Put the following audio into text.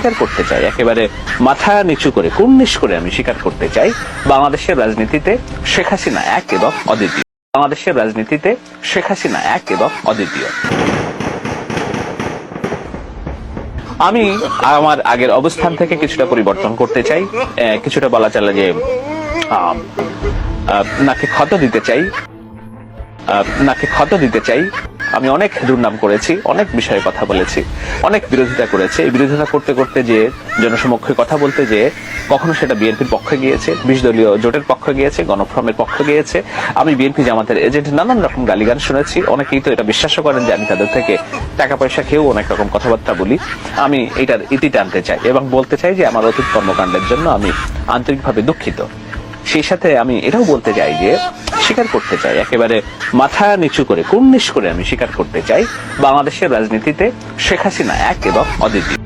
স্বীকার করতে চাই। একেবারে মাথা নিচু করে, কুর্নিশ করে আমি স্বীকার করতে চাই বাংলাদেশের রাজনীতিতে শেখ হাসিনা এক এবং অদ্বিতীয়। বাংলাদেশের রাজনীতিতে শেখ হাসিনা এক এবং অদ্বিতীয়। আমি আমার আগের অবস্থান থেকে কিছুটা পরিবর্তন করতে চাই কিছুটা বলা চলে যে নাকে ক্ষত দিতে চাই নাকে ক্ষত দিতে চাই। আমি অনেক দুর্নাম করেছি, অনেক বিষয়ে কথা বলেছি, অনেক বিরোধিতা করেছি। এই বিরোধিতা করতে করতে যে জনসমক্ষে কথা বলতে যে কখনো সেটা বিএনপির পক্ষে গিয়েছে বিশ দলীয় জোটের পক্ষে গিয়েছে, গণফ্রমের পক্ষে গিয়েছে। আমি বিএনপি জামাতের এজেন্ট, নানান রকম গালিগান শুনেছি। অনেকেই তো এটা বিশ্বাসও করেন যে আমি তাদের থেকে টাকা পয়সা খেয়েও অনেক রকম কথাবার্তা বলি। আমি এটার ইতি টানতে চাই এবং বলতে চাই যে আমার অতীত কর্মকাণ্ডের জন্য আমি আন্তরিকভাবে দুঃখিত। সেই সাথে আমি এটাও বলতে চাই যে, স্বীকার করতে চাই। একেবারে মাথা নিচু করে, কুর্নিশ করে আমি স্বীকার করতে চাই। বাংলাদেশের রাজনীতিতে শেখ হাসিনা এক এবং অদ্বিতীয়।